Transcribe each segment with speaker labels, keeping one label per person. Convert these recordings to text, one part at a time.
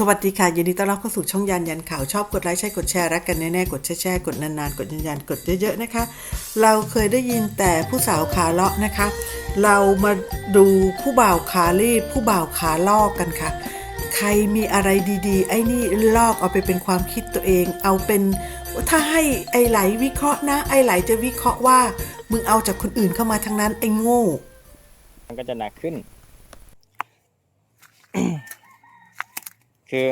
Speaker 1: สวัสดีค่ะยินดีต้อนรับเข้าสู่ช่องยันยันข่าวชอบกดไลค์ใช่กดแชร์รักกันแน่ๆกดแชร์ๆกดนานๆ กดยันยันกดเยอะๆนะคะ เราเคยได้ยินแต่ผู้สาวขาเลาะนะคะ เรามาดูผู้บ่าวขารีบผู้บ่าวขาลอกกันค่ะ ใครมีอะไรดีๆ ไอ้นี่ลอกเอาไปเป็นความคิดตัวเอง เอาเป็นถ้าให้ไอ้ไหลวิเคราะห์นะ ไอ้ไหลจะวิเคราะห์ว่า มึงเอาจากคนอื่นเข้ามาทั้งนั้นไอ้โง่
Speaker 2: มันก็จะหนักขึ้น คือ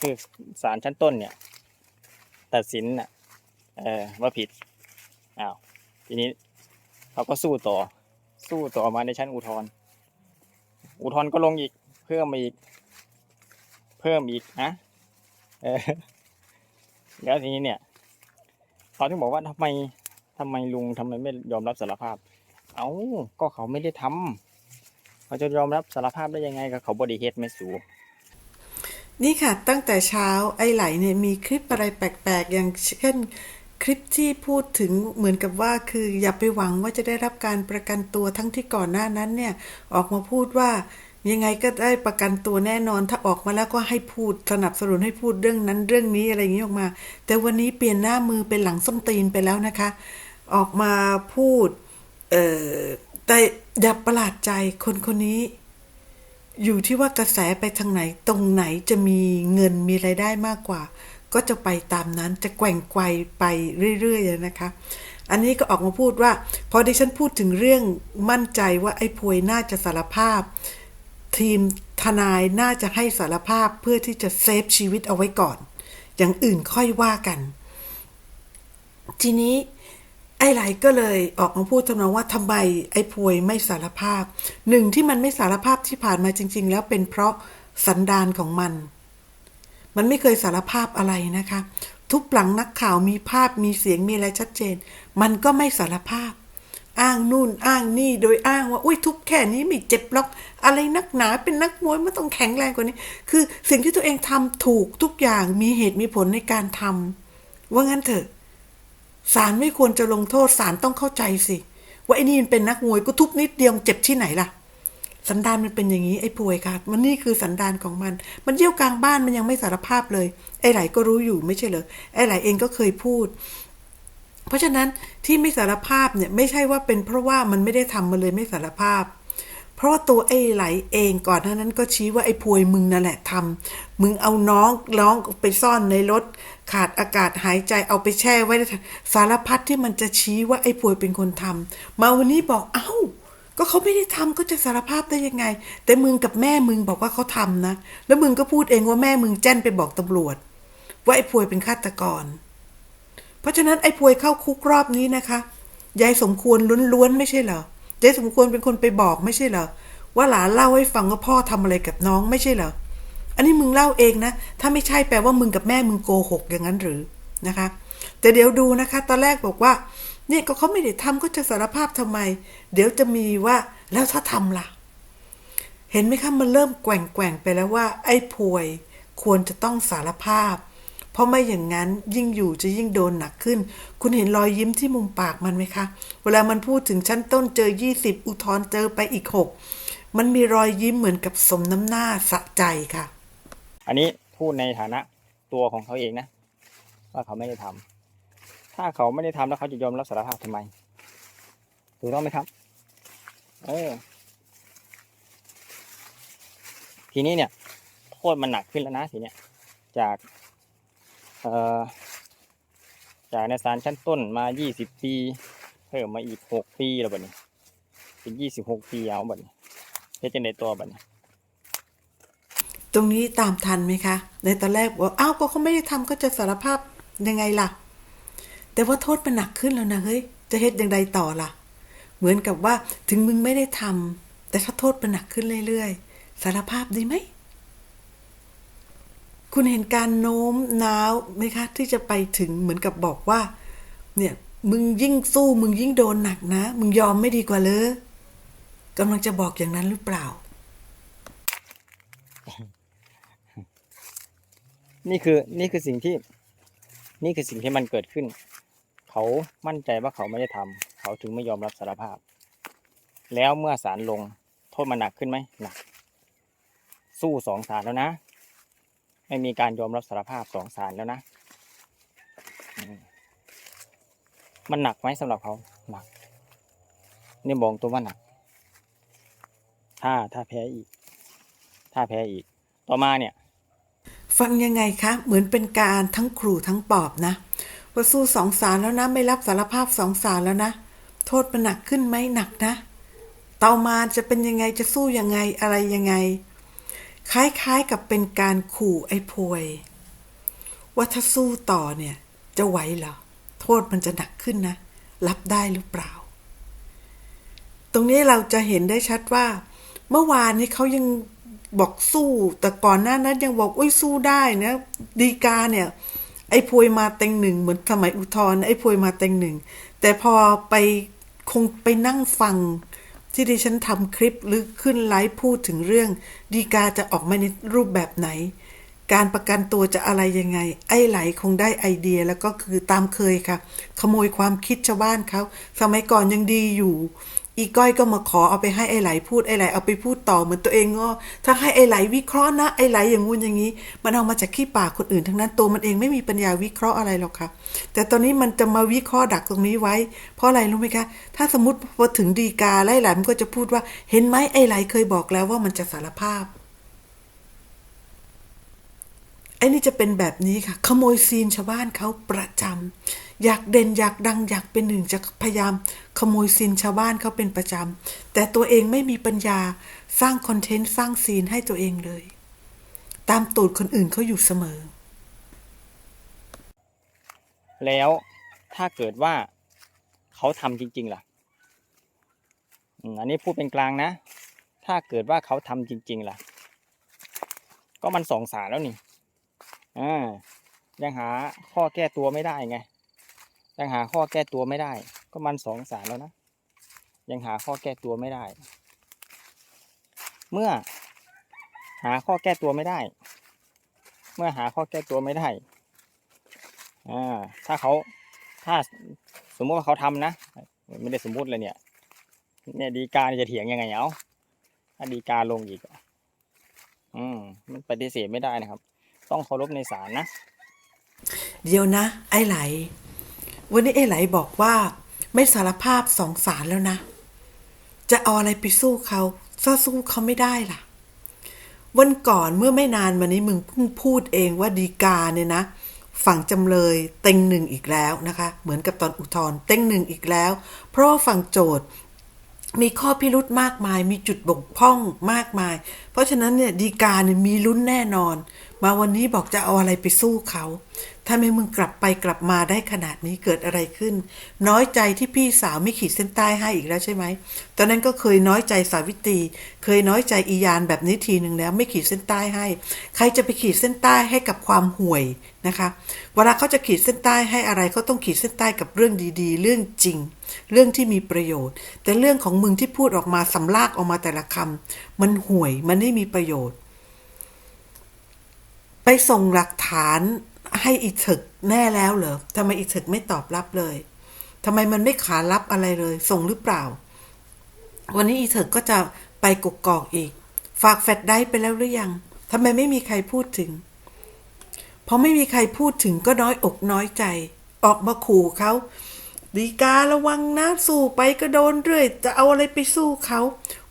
Speaker 2: คือศาลชั้นต้นเนี่ย ตัดสินน่ะเออว่าผิดอ้าวทีนี้เขาก็สู้ต่อ สู้ต่อมาในชั้นอุทธรณ์อุทธรณ์ก็ลงอีก เพิ่มมาอีก เพิ่มอีกนะเออแล้วทีนี้เนี่ยเขาถึงบอกว่าทำไมทำไมลุงทำไมไม่ยอมรับสารภาพ เอาก็เขาไม่ได้ทำ เขาจะยอมรับสารภาพได้ยังไงกับเขาบริเฮดไม่สู
Speaker 1: นี่ค่ะ ตั้งแต่เช้าไอ้ไหลเนี่ยมีคลิปอะไรแปลกๆ อย่างเช่นคลิปที่พูดถึงเหมือนกับว่าคืออย่าไปหวังว่าจะได้รับการประกันตัวทั้งที่ก่อนหน้านั้นเนี่ย ออกมาพูดว่ายังไงก็ได้ประกันตัวแน่นอนถ้าออกมาแล้วก็ให้พูดสนับสนุนให้พูดเรื่องนั้นเรื่องนี้อะไรอย่างนี้ออกมา แต่วันนี้เปลี่ยนหน้ามือเป็นหลังส้มตีนไปแล้วนะคะ ออกมาพูดเอ่อ แต่อย่าประหลาดใจคนคนนี้ อยู่ที่ว่ากระแสไปทางไหนตรงไหนจะมีเงินมีไรายได้มากกว่า ก็จะไปตามนั้นจะแกว่งไกวไปเรื่อยๆนะคะ อันนี้ก็ออกมาพูดว่า พอดิฉันพูดถึงเรื่องมั่นใจว่าไอ้พวยน่าจะสารภาพ ทีมทนายน่าจะให้สารภาพเพื่อที่จะเซฟชีวิตเอาไว้ก่อน อย่างอื่นค่อยว่ากัน ทีนี้ ไอ้ไหลก็เลยออกมาพูดทำนองว่าทำไมไอ้พวยไม่สารภาพ หนึ่งที่มันไม่สารภาพที่ผ่านมาจริง ๆ แล้วเป็นเพราะสันดานของมัน มันไม่เคยสารภาพอะไรนะคะ ทุกหลังนักข่าวมีภาพมีเสียงมีอะไรชัดเจน มันก็ไม่สารภาพ อ้างนู่นอ้างนี่โดยอ้างว่าอุ้ยทุบแค่นี้ไม่เจ็บหรอก อะไรนักหนาเป็นนักมวยมันต้องแข็งแรงกว่านี้ คือสิ่งที่ตัวเองทำถูกทุกอย่างมีเหตุมีผลในการทำว่างั้นเถอะ ศาลไม่ควรจะลงโทษศาลต้องเข้าใจสิ ว่าไอ้นี่มันเป็นนักมวยกูทุบนิดเดียวเจ็บที่ไหนล่ะ สันดานมันเป็นอย่างนี้ไอ้ป่วยค่ะ มันนี่คือสันดานของมัน มันเยี่ยวกลางบ้านมันยังไม่สารภาพเลย ไอ้ไหลก็รู้อยู่ไม่ใช่เหรอไอ้ไหลเองก็เคยพูด เพราะฉะนั้นที่ไม่สารภาพเนี่ยไม่ใช่ว่าเป็นเพราะว่ามันไม่ได้ทำมันเลยไม่สารภาพ เพราะว่าตัวไอ้ไหลเองก่อนหน้านั้นก็ชี้ว่าไอ้พวยมึงนั่นแหละทำมึงเอาน้องน้องไปซ่อนในรถ ขาดอากาศหายใจเอาไปแช่ไว้สารพัดที่มันจะชี้ว่าไอ้พวยเป็นคนทำมาวันนี้บอกเอ้าก็เขาไม่ได้ทำก็จะสารภาพได้ยังไง แต่มึงกับแม่มึงบอกว่าเขาทำนะ แล้วมึงก็พูดเองว่าแม่มึงแจ้นไปบอกตำรวจ ว่าไอ้พวยเป็นฆาตกร เพราะฉะนั้นไอ้พวยเข้าคุกรอบนี้นะคะยายสมควรล้วนๆไม่ใช่เหรอ ยายสมควรเป็นคนไปบอกไม่ใช่เหรอว่าหลานเล่าให้ฟังว่าพ่อทำอะไรกับน้องไม่ใช่เหรออันนี้มึงเล่าเองนะ ถ้าไม่ใช่แปลว่ามึงกับแม่มึงโกหกอย่างนั้นหรือนะคะ แต่เดี๋ยวดูนะคะ ตอนแรกบอกว่าเนี่ยก็เขาไม่ได้ทำก็จะสารภาพทำไม เดี๋ยวจะมีว่าแล้วถ้าทำล่ะ เห็นไหมคะมันเริ่มแกว่งแกว่งไปแล้วว่า ไอ้พวยควรจะต้องสารภาพ ราะไม่อย่างนั้นยิ่งอยู่จะยิ่งโดนหนักขึ้น คุณเห็นรอยยิ้มที่มุมปากมันไหมคะ เวลามันพูดถึงชั้นต้นเจอยี่สิบอุทธรณ์เจอไปอีกหกมันมีรอยยิ้มเหมือนกับสมน้ำหน้าสะใจค่ะ
Speaker 2: อันนี้พูดในฐานะตัวของเขาเองนะ ว่าเขาไม่ได้ทำถ้าเขาไม่ได้ทำแล้วเขาจะยอมรับสารภาพทำไมถูกต้องไหมครับ เออ ทีนี้เนี่ยโทษมันหนักขึ้นแล้วนะทีเนี้ยจาก จากในศาลชั้นต้นมา 20 ปี เพิ่มมาอีก 6 ปีแล้วบัดนี้ เป็น 26 ปีเอาบัดนี้เฮ็ดจังได๋ตัวบัดนี้
Speaker 1: ตรงนี้ตามทันไหมคะ ในตอนแรกบอกว่าอ้าวก็เขาไม่ได้ทำก็จะสารภาพยังไงล่ะ แต่ว่าโทษมันหนักขึ้นแล้วนะเฮ้ยจะเฮ็ดย่างใดต่อล่ะ เหมือนกับว่าถึงมึงไม่ได้ทำแต่ถ้าโทษมันหนักขึ้นเรื่อยๆ สารภาพดีไหม คุณเห็นการโน้มน้าวไหมคะ ที่จะไปถึงเหมือนกับบอกว่า เนี่ยมึงยิ่งสู้มึงยิ่งโดนหนักนะ มึงยอมไม่ดีกว่าเลยกำลังจะบอกอย่างนั้นหรือเปล่า
Speaker 2: นี่คือนี่คือสิ่งที่ นี่คือสิ่งที่มันเกิดขึ้น เขามั่นใจว่าเขาไม่ได้ทำเขาถึงไม่ยอมรับสารภาพ แล้วเมื่อศาลลงโทษมันหนักขึ้นไหมหนัก สู้สองศาลแล้วนะ ไม่มีการยอมรับสารภาพสองศาลแล้วนะ มันหนักไหมสำหรับเขาหนัก นี่บอกตัวว่าหนัก ถ้าถ้าแพ้อีก ถ้าแพ้อีก ต่อมาเนี่ย
Speaker 1: ฟังยังไงคะ เหมือนเป็นการทั้งครูทั้งปอบนะว่าสู้สองสารแล้วนะ ไม่รับสารภาพสองสารแล้วนะ โทษมันหนักขึ้นไหมหนักนะ ต่อมาจะเป็นยังไงจะสู้ยังไงอะไรยังไง คล้ายๆกับเป็นการขู่ไอ้พวย ว่าถ้าสู้ต่อเนี่ย จะไหวเหรอ โทษมันจะหนักขึ้นนะ รับได้หรือเปล่า ตรงนี้เราจะเห็นได้ชัดว่า เมื่อวานนี้เขายังบอกสู้ แต่ก่อนหน้านั้นยังบอกอุ้ยสู้ได้นะดีกาเนี่ย ไอ้พวยมาเต็งหนึ่งเหมือนสมัยอุทธรไอ้พวยมาเต็งหนึ่งแต่พอไปคงไปนั่งฟัง ที่ดิฉันทำคลิปหรือขึ้นไลฟ์พูดถึงเรื่อง ดีกาจะออกมาในรูปแบบไหน การประกันตัวจะอะไรยังไง ไอ้ไหลคงได้ไอเดียแล้วก็คือตามเคยค่ะ ขโมยความคิดชาวบ้านเขาสมัยก่อนยังดีอยู่ อีก้อยก็มาขอเอาไปให้ไอ้ไหลพูดไอ้ไหลเอาไปพูดต่อเหมือนตัวเองก็ถ้าให้ไอ้ไหลวิเคราะห์นะไอ้ไหลอย่างงู้นอย่างนี้ มันเอามาจากขี้ปากคนอื่นทั้งนั้นตัวมันเองไม่มีปัญญาวิเคราะห์อะไรหรอกค่ะ แต่ตอนนี้มันจะมาวิเคราะห์ดักตรงนี้ไว้ เพราะอะไรรู้ไหมคะ ถ้าสมมติพอถึงดีกาไล่ไหลมันก็จะพูดว่า เห็นไหมไอ้ไหลเคยบอกแล้วว่ามันจะสารภาพ ไอ้นี่จะเป็นแบบนี้ค่ะ ขโมยซีนชาวบ้านเขาประจำอยากเด่นอยากดังอยากเป็นหนึ่งจะพยายามขโมยซีนชาวบ้านเขาเป็นประจำแต่ตัวเองไม่มีปัญญาสร้างคอนเทนต์สร้างซีนให้ตัวเองเลย ตามตูดคนอื่นเขาอยู่เสมอ
Speaker 2: แล้วถ้าเกิดว่าเขาทำจริง ๆ ล่ะอันนี้พูดเป็นกลางนะ ถ้าเกิดว่าเขาทำจริง ๆ ล่ะ ก็มันสองสาแล้วนี่ อ่ายังหาข้อแก้ตัวไม่ได้ไง ยังหาข้อแก้ตัวไม่ได้ ก็มันสองสารแล้วนะ ยังหาข้อแก้ตัวไม่ได้ เมื่อ หาข้อแก้ตัวไม่ได้ เมื่อหาข้อแก้ตัวไม่ได้ อ่า ถ้าเขา ถ้าสมมติว่าเขาทำนะ ไม่ได้สมมุติเลยเนี่ย เนี่ยดีกาจะเถียงยังไงเอาถ้าดีกาลงอีก อืม มันปฏิเสธไม่ได้นะครับ ต้องเคารพในศาลนะ
Speaker 1: เดี๋ยวนะ ไอ้ไหล วันนี้ไอ้ไหลบอกว่า ไม่สารภาพสองสารแล้วนะ จะเอาอะไรไปสู้เขาถ้าสู้เขาไม่ได้ล่ะ วันก่อนเมื่อไม่นานมานี้มึงเพิ่งพูดเองว่าดีกาเนี่ยนะฝั่งจำเลยเต็งหนึ่งอีกแล้วนะคะ เหมือนกับตอนอุทธร์เต็งหนึ่งอีกแล้ว เพราะว่าฝั่งโจทย์มีข้อพิรุธมากมาย มีจุดบกพร่องมากมาย เพราะฉะนั้นเนี่ยดีกาเนี่ยมีลุ้นแน่นอน มาวันนี้บอกจะเอาอะไรไปสู้เขา ถ้าไม่มึงกลับไปกลับมาได้ขนาดนี้เกิดอะไรขึ้น น้อยใจที่พี่สาวไม่ขีดเส้นใต้ให้อีกแล้วใช่ไหม ตอนนั้นก็เคยน้อยใจสาวิตรี เคยน้อยใจอียานแบบนี้ทีหนึ่งแล้วไม่ขีดเส้นใต้ให้ ใครจะไปขีดเส้นใต้ให้กับความห่วยนะคะ เวลาเขาจะขีดเส้นใต้ให้อะไรเขาต้องขีดเส้นใต้กับเรื่องดีๆ เรื่องจริง เรื่องที่มีประโยชน์ แต่เรื่องของมึงที่พูดออกมาสำลากออกมาแต่ละคำมันห่วย มันไม่มีประโยชน์ ไปส่งหลักฐานให้อีถึกแน่แล้วเหรอทำไมอีถึกไม่ตอบรับเลยทำไมมันไม่ขารับอะไรเลย ส่งหรือเปล่า วันนี้อีถึกก็จะไปกกอกอีก ฝากแฟดได้ไปแล้วหรือยังทำไมไม่มีใครพูดถึงพอไม่มีใครพูดถึงก็น้อยอกน้อยใจ ออกมาขู่เขาดีการะวังนะสู้ไปก็โดนเรื่อย จะเอาอะไรไปสู้เขา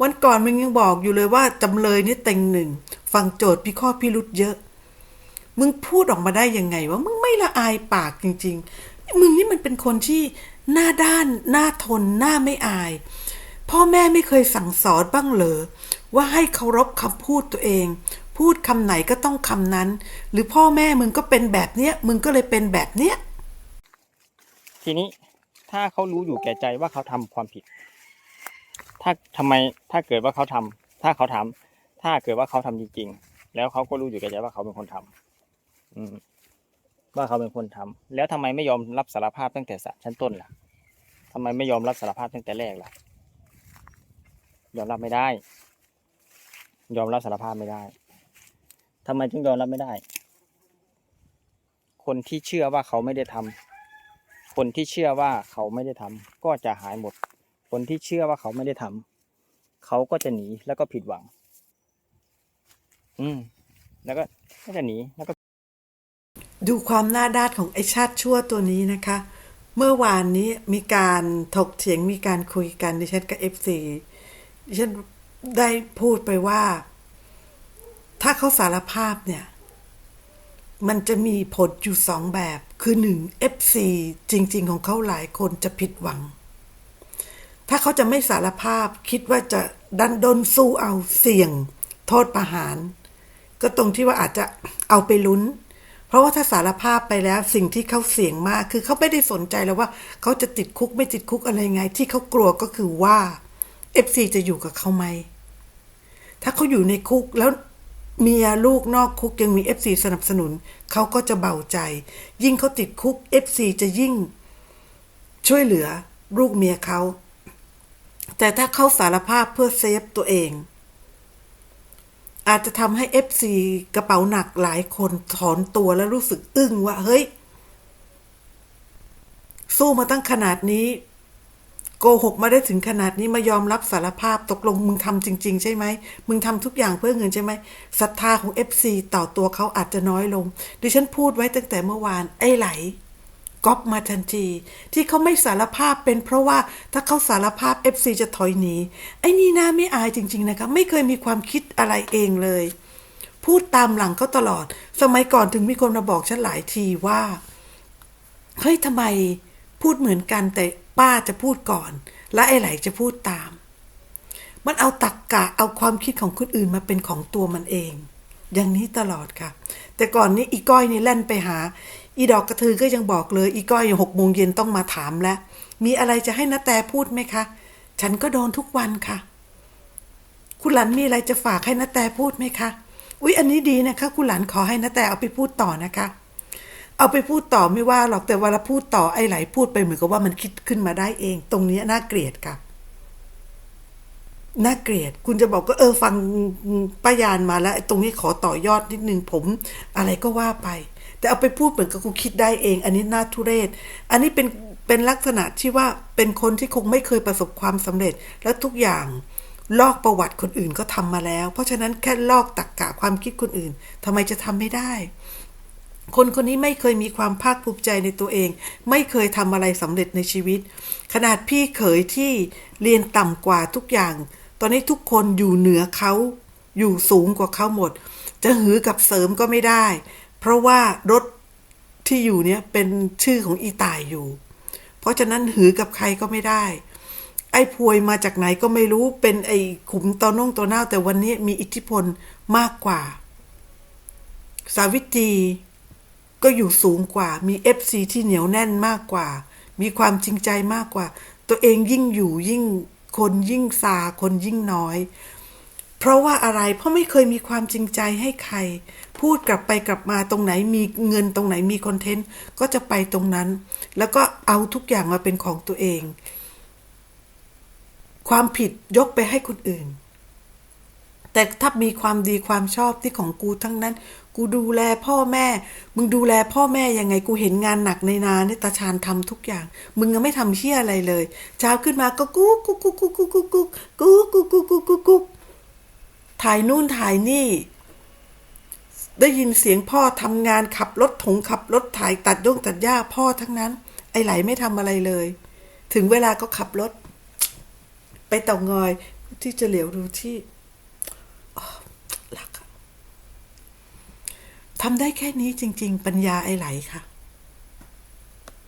Speaker 1: วันก่อนมึงยังบอกอยู่เลยว่าจำเลยนี่เต็งหนึ่งฝั่งโจทย์พิข้อพิรุษเยอะ มึงพูดออกมาได้ยังไงว่ามึงไม่ละอายปากจริง ๆ มึงนี่มันเป็นคนที่หน้าด้าน หน้าทน หน้าไม่อาย พ่อแม่ไม่เคยสั่งสอนบ้างเหรอว่าให้เคารพคำพูดตัวเอง พูดคำไหนก็ต้องคำนั้น หรือพ่อแม่มึงก็เป็นแบบเนี้ย มึงก็เลยเป็นแบบเนี้ย
Speaker 2: ทีนี้ถ้าเขารู้อยู่แก่ใจว่าเขาทำความผิด ถ้าทำไมถ้าเกิดว่าเขาทำถ้าเขาทำถ้าเกิดว่าเขาทำจริงๆแล้วเขาก็รู้อยู่แก่ใจว่าเขาเป็นคนทำ ว่าเขาเป็นคนทำแล้วทำไมไม่ยอมรับสารภาพตั้งแต่ศาลชั้นต้นล่ะทำไมไม่ยอมรับสารภาพตั้งแต่แรกล่ะ ยอมรับไม่ได้ ยอมรับสารภาพไม่ได้ทำไมจึงยอมรับไม่ได้ คนที่เชื่อว่าเขาไม่ได้ทำคนที่เชื่อว่าเขาไม่ได้ทำก็จะหายหมด คนที่เชื่อว่าเขาไม่ได้ทำเขาก็จะหนีแล้วก็ผิดหวัง อืม แล้วก็ก็จะหนีแล้วก็
Speaker 1: ดูความหน้าด้านของไอชาติชั่วตัวนี้นะคะ เมื่อวานนี้มีการถกเถียงมีการคุยกันดิฉันกับเอฟซีดิฉันได้พูดไปว่า ถ้าเขาสารภาพเนี่ย มันจะมีผลอยู่สองแบบ คือหนึ่ง FC จริง ๆ ของเขาหลายคนจะผิดหวัง ถ้าเขาจะไม่สารภาพคิดว่าจะดันดนสู้เอาเสี่ยง โทษประหาร ก็ตรงที่ว่าอาจจะเอาไปลุ้น เพราะว่าถ้าสารภาพไปแล้วสิ่งที่เขาเสี่ยงมาก คือเขาไม่ได้สนใจแล้วว่าเขาจะติดคุกไม่ติดคุกอะไรไง ที่เขากลัวก็คือว่า FC จะอยู่กับเขาไหม ถ้าเขาอยู่ในคุกแล้วเมียลูกนอกคุกยังมี FC สนับสนุน เขาก็จะเบาใจ ยิ่งเขาติดคุก FC จะยิ่ง ช่วยเหลือลูกเมียเขา แต่ถ้าเขาสารภาพเพื่อเซฟตัวเอง อาจจะทำให้ FC กระเป๋าหนักหลายคนถอนตัวและรู้สึกอึ้งว่า เฮ้ย สู้มาตั้งขนาดนี้ โกหกมาได้ถึงขนาดนี้มายอมรับสารภาพตกลงมึงทำจริง ๆ ใช่ไหม มึงทำทุกอย่างเพื่อเงินใช่ไหมศรัทธาของ FC ต่อตัวเขาอาจจะน้อยลง ดิฉันพูดไว้ตั้งแต่เมื่อวานไอ้ไหล ก๊อปมาทันที ที่เขาไม่สารภาพเป็นเพราะว่าถ้าเขาสารภาพ FC จะถอยหนีไอ้นี่น่าไม่อายจริง ๆ นะคะ ไม่เคยมีความคิดอะไรเองเลย พูดตามหลังเขาตลอด สมัยก่อนถึงมีคนมาบอกฉันหลายทีว่าเฮ้ยทำไมพูดเหมือนกันแต่ป้าจะพูดก่อน และไอ้ไหลจะพูดตาม มันเอาตักกะเอาความคิดของคนอื่นมาเป็นของตัวมันเอง อย่างนี้ตลอดค่ะ แต่ก่อนนี้อีก้อยนี่แล่นไปหา อีดอกกระทือก็ยังบอกเลยอีก้อยหกโมงเย็นต้องมาถามแล้ว มีอะไรจะให้นาแตพูดไหมคะ ฉันก็โดนทุกวันค่ะ คุณหลานมีอะไรจะฝากให้นาแตพูดไหมคะ อุ๊ย อันนี้ดีนะคะ คุณหลานขอให้นาแตเอาไปพูดต่อนะคะ เอาไปพูดต่อไม่ว่าหรอกแต่เวลาพูดต่อไอ้ไหลพูดไปเหมือนกับว่ามันคิดขึ้นมาได้เอง ตรงนี้น่าเกลียดค่ะน่าเกลียด คุณจะบอกก็เออฟังป้ายานมาแล้ว ตรงนี้ขอต่อยอดนิดนึงผม อะไรก็ว่าไป แต่เอาไปพูดเหมือนกับกูคิดได้เอง อันนี้น่าทุเรศ อันนี้เป็นเป็นลักษณะที่ว่าเป็นคนที่คงไม่เคยประสบความสำเร็จ แล้วทุกอย่างลอกประวัติคนอื่นก็ทำมาแล้ว เพราะฉะนั้นแค่ลอกตักกะความคิดคนอื่นทำไมจะทำไม่ได้ คนคนนี้ไม่เคยมีความภาคภูมิใจในตัวเอง ไม่เคยทำอะไรสำเร็จในชีวิต ขนาดพี่เขยที่เรียนต่ำกว่าทุกอย่าง ตอนนี้ทุกคนอยู่เหนือเขาอยู่สูงกว่าเขาหมด จะหือกับเสริมก็ไม่ได้ เพราะว่ารถที่อยู่เนี่ยเป็นชื่อของอีตายอยู่ เพราะฉะนั้นหือกับใครก็ไม่ได้ ไอ้พวยมาจากไหนก็ไม่รู้เป็นไอ้ขุมตอนน่งตัวเน่าแต่วันนี้มีอิทธิพลมากกว่า สาวิตรีก็อยู่สูงกว่า มีเอฟซีที่เหนียวแน่นมากกว่า มีความจริงใจมากกว่า ตัวเองยิ่งอยู่ยิ่งคนยิ่งซาคนยิ่งน้อย เพราะว่าอะไรเพราะไม่เคยมีความจริงใจให้ใคร พูดกลับไปกลับมาตรงไหนมีเงินตรงไหนมีคอนเทนต์ก็จะไปตรงนั้น แล้วก็เอาทุกอย่างมาเป็นของตัวเอง ความผิดยกไปให้คนอื่น แต่ถ้ามีความดีความชอบที่ของกูทั้งนั้น กูดูแลพ่อแม่ มึงดูแลพ่อแม่ยังไงกูเห็นงานหนักในนาเนี่ยตาชานทำทุกอย่าง มึงยังไม่ทำเชี่ยอะไรเลยเช้าขึ้นมาก็กุ๊กกุ๊กกุ๊กกุ๊กกุ๊กกุ๊กกุ๊กกุ๊กกุ๊กกุ๊กกุ๊กกุ๊ก ถ่ายนู่นถ่ายนี่ ได้ยินเสียงพ่อทำงานขับรถถงขับรถถ่ายตัดย่งตัดหญ้าพ่อทั้งนั้น ไอไหลไม่ทำอะไรเลย ถึงเวลาก็ขับรถ ไปเต่างอยที่จะเหลียวดูที่รักทำได้แค่นี้จริง ๆ ปัญญาไอไหลค่ะ